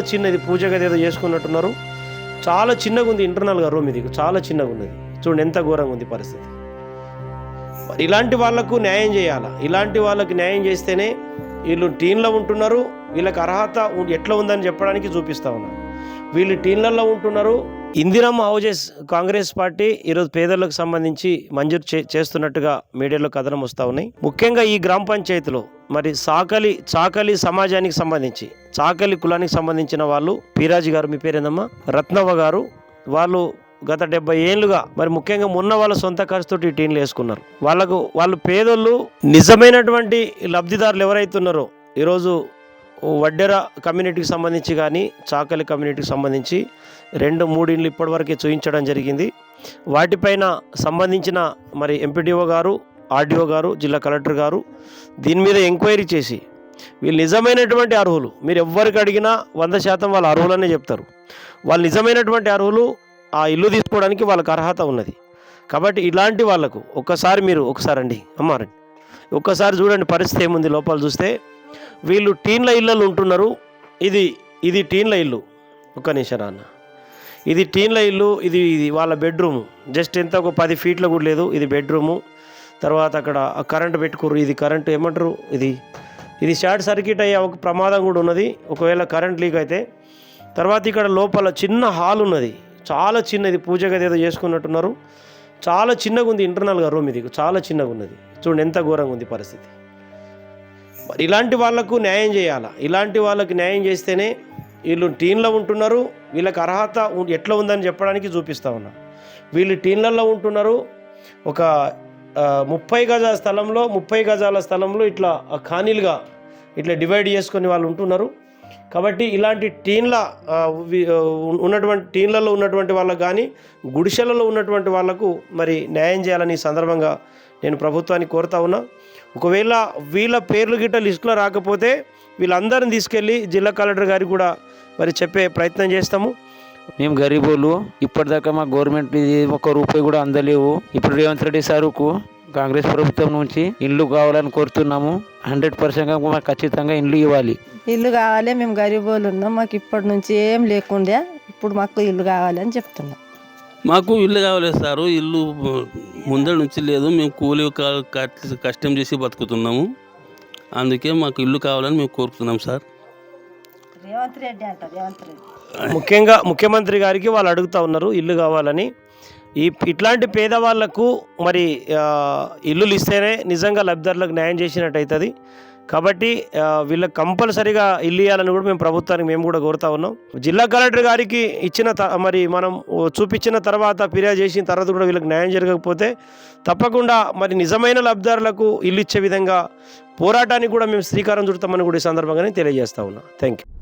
చిన్నది పూజ గది ఏదో చేసుకున్నట్టున్నారు. చాలా చిన్నగా ఉంది ఇంటర్నల్గా రూమ్ ఇది. చాలా చిన్నగా ఉన్నది. చూడండి ఎంత ఘోరంగా ఉంది పరిస్థితి. మరి ఇలాంటి వాళ్ళకు న్యాయం చేయాలా? ఇలాంటి వాళ్ళకి న్యాయం చేస్తేనే వీళ్ళు టీంలో ఉంటున్నారు. వీళ్ళకి అర్హత ఎట్లా ఉందని చెప్పడానికి చూపిస్తా ఉన్నారు వీళ్ళు టీంలలో ఉంటున్నారు. ఇందిరమ్మ హౌజెస్ కాంగ్రెస్ పార్టీ ఈరోజు పేదలకు సంబంధించి మంజూరు చే చేస్తున్నట్టుగా మీడియాలో కథనం వస్తూ ఉన్నాయి. ముఖ్యంగా ఈ గ్రామ పంచాయతీలో మరి సాకలి చాకలి సమాజానికి సంబంధించి చాకలి కులానికి సంబంధించిన వాళ్ళు పీరాజు గారు మీ పేరేందమ్మా? రత్నవ్వ గారు. వాళ్ళు గత డెబ్బై ఏళ్ళుగా మరి ముఖ్యంగా మొన్న వాళ్ళ సొంత ఖర్చుతోటి ఈ వేసుకున్నారు. వాళ్ళకు వాళ్ళు పేదోళ్ళు నిజమైనటువంటి లబ్ధిదారులు ఎవరైతే ఉన్నారో ఈరోజు వడ్డెర కమ్యూనిటీకి సంబంధించి కానీ చాకలి కమ్యూనిటీకి సంబంధించి రెండు మూడు ఇండ్లు ఇప్పటివరకే చూపించడం జరిగింది. వాటిపైన సంబంధించిన మరి ఎంపీడీఓ గారు ఆర్డీఓ గారు జిల్లా కలెక్టర్ గారు దీని మీద ఎంక్వైరీ చేసి వీళ్ళు నిజమైనటువంటి అర్హులు. మీరు ఎవ్వరికి అడిగినా వంద శాతం వాళ్ళ అర్హులనే చెప్తారు. వాళ్ళు నిజమైనటువంటి అర్హులు ఆ ఇల్లు తీసుకోవడానికి వాళ్ళకి అర్హత ఉన్నది. కాబట్టి ఇలాంటి వాళ్ళకు ఒక్కసారి మీరు ఒకసారి అండి అమ్మారండి ఒక్కసారి చూడండి పరిస్థితి ఏముంది లోపల చూస్తే. వీళ్ళు టీన్ల ఇళ్ళలు ఉంటున్నారు. ఇది ఇది టీన్ల ఇల్లు. ఒక్క నిమిషం అన్న ఇది టీన్ల ఇల్లు ఇది ఇది వాళ్ళ బెడ్రూము. జస్ట్ ఎంత ఒక పది ఫీట్లో కూడా లేదు. ఇది బెడ్రూము. తర్వాత అక్కడ కరెంట్ పెట్టుకోరు ఇది కరెంటు ఏమంటారు? ఇది ఇది షార్ట్ సర్క్యూట్ అయ్యే ఒక ప్రమాదం కూడా ఉన్నది. ఒకవేళ కరెంట్ లీక్ అయితే తర్వాత ఇక్కడ లోపల చిన్న హాల్ ఉన్నది. చాలా చిన్నది. పూజ గది ఏదో చేసుకున్నట్టున్నారు. చాలా చిన్నగా ఉంది ఇంటర్నల్గా రూమ్ ఇది చాలా చిన్నగా ఉన్నది. చూడండి ఎంత ఘోరంగా ఉంది పరిస్థితి. మరి ఇలాంటి వాళ్ళకు న్యాయం చేయాలా? ఇలాంటి వాళ్ళకి న్యాయం చేస్తేనే వీళ్ళు టీంలో ఉంటున్నారు. వీళ్ళకి అర్హత ఎట్లా ఉందని చెప్పడానికి చూపిస్తా ఉన్నా. వీళ్ళు టీంలలో ఉంటున్నారు. ఒక ముప్పై గజాల స్థలంలో ముప్పై గజాల స్థలంలో ఇట్లా ఆ, ఖాళీలుగా ఇట్లా డివైడ్ చేసుకొని వాళ్ళు ఉంటున్నారు. కాబట్టి ఇలాంటి టీన్ల ఉన్నటువంటి టీన్లలో ఉన్నటువంటి వాళ్ళకు కానీ గుడిసెలలో ఉన్నటువంటి వాళ్ళకు మరి న్యాయం చేయాలని ఈ సందర్భంగా నేను ప్రభుత్వాన్ని కోరుతా ఉన్నా. ఒకవేళ వీళ్ళ పేర్లు గిట్ట లిస్టులో రాకపోతే వీళ్ళందరిని తీసుకెళ్ళి జిల్లా కలెక్టర్ గారికి కూడా మరి చెప్పే ప్రయత్నం చేస్తాము. మేము గరీబోళ్ళు ఇప్పటిదాకా మా గవర్నమెంట్ ఒక్క రూపాయి కూడా అందలేవు. ఇప్పుడు రేవంత్ రెడ్డి సారుకు కాంగ్రెస్ ప్రభుత్వం నుంచి ఇండ్లు కావాలని కోరుతున్నాము. హండ్రెడ్ పర్సెంట్ మాకు ఖచ్చితంగా ఇండ్లు ఇవ్వాలి. ఇల్లు కావాలి మేము గరీబోళ్ళు ఉన్నాం. మాకు ఇప్పటి నుంచి ఏం లేకుండే ఇప్పుడు మాకు ఇల్లు కావాలి అని చెప్తున్నాం. మాకు ఇల్లు కావాలి సారు. ఇల్లు ముందర నుంచి లేదు. మేము కూలి కష్టం చేసి బతుకుతున్నాము. అందుకే మాకు ఇల్లు కావాలని మేము కోరుతున్నాం సార్. రేవంత్ రెడ్డి అంట రేవంత్ రెడ్డి. ముఖ్యంగా ముఖ్యమంత్రి గారికి వాళ్ళు అడుగుతా ఉన్నారు ఇల్లు కావాలని. ఈ ఇట్లాంటి పేదవాళ్ళకు మరి ఇల్లులు ఇస్తేనే నిజంగా లబ్ధిదారులకు న్యాయం చేసినట్టు అవుతుంది. కాబట్టి వీళ్ళకి కంపల్సరీగా ఇల్లు ఇవ్వాలని కూడా మేము ప్రభుత్వానికి మేము కూడా కోరుతా ఉన్నాం. జిల్లా కలెక్టర్ గారికి ఇచ్చిన త- మరి మనం చూపించిన తర్వాత ఫిర్యాదు చేసిన తర్వాత కూడా వీళ్ళకి న్యాయం జరగకపోతే తప్పకుండా మరి నిజమైన లబ్ధిదారులకు ఇల్లు ఇచ్చే విధంగా పోరాటానికి కూడా మేము శ్రీకారం చుడతామని కూడా ఈ సందర్భంగానే తెలియజేస్తా ఉన్నా. Thank you